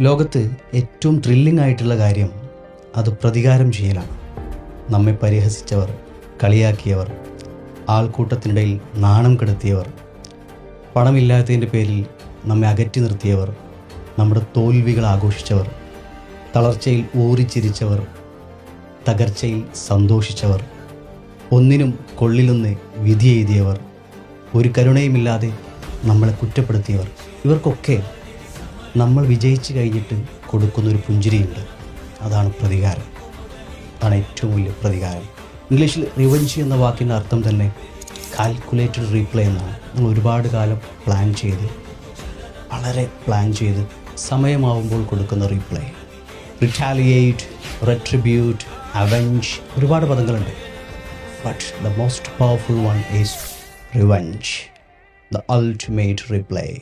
ലോകത്ത് ഏറ്റവും ത്രില്ലിംഗ് ആയിട്ടുള്ള കാര്യം അത് പ്രതികാരം ചെയ്യലാണ്. നമ്മെ പരിഹസിച്ചവർ കളിയാക്കിയവർ ആൾക്കൂട്ടത്തിനിടയിൽ നാണം കെടുത്തിയവർ പണമില്ലാത്തതിന്റെ പേരിൽ നമ്മെ അകറ്റി നിർത്തിയവർ നമ്മുടെ തോൽവികൾ ആഘോഷിച്ചവർ തളർച്ചയിൽ ഊറിച്ചിരിച്ചവർ തകർച്ചയിൽ സന്തോഷിച്ചവർ ഒന്നിനും കൊള്ളിലൊന്ന് വിധി എഴുതിയവർ ഒരു കരുണയുമില്ലാതെ നമ്മളെ കുറ്റപ്പെടുത്തിയവർ ഇവർക്കൊക്കെ നമ്മൾ വിജയിച്ചു കഴിഞ്ഞിട്ട് കൊടുക്കുന്നൊരു പുഞ്ചിരിയുണ്ട്. അതാണ് പ്രതികാരം. അതാണ് ഏറ്റവും വലിയ പ്രതികാരം. ഇംഗ്ലീഷിൽ റിവഞ്ച് എന്ന വാക്കിന്റെ അർത്ഥം തന്നെ കാൽക്കുലേറ്റഡ് റീപ്ലേ എന്നാണ്. നമ്മൾ ഒരുപാട് കാലം പ്ലാൻ ചെയ്ത് വളരെ പ്ലാൻ ചെയ്ത് സമയമാവുമ്പോൾ കൊടുക്കുന്ന റീപ്ലേ റിറ്റാലിയേറ്റ് റെട്രിബ്യൂട്ട് അവഞ്ച് ഒരുപാട് പദങ്ങളുണ്ട്. But the most powerful one is revenge the ultimate reply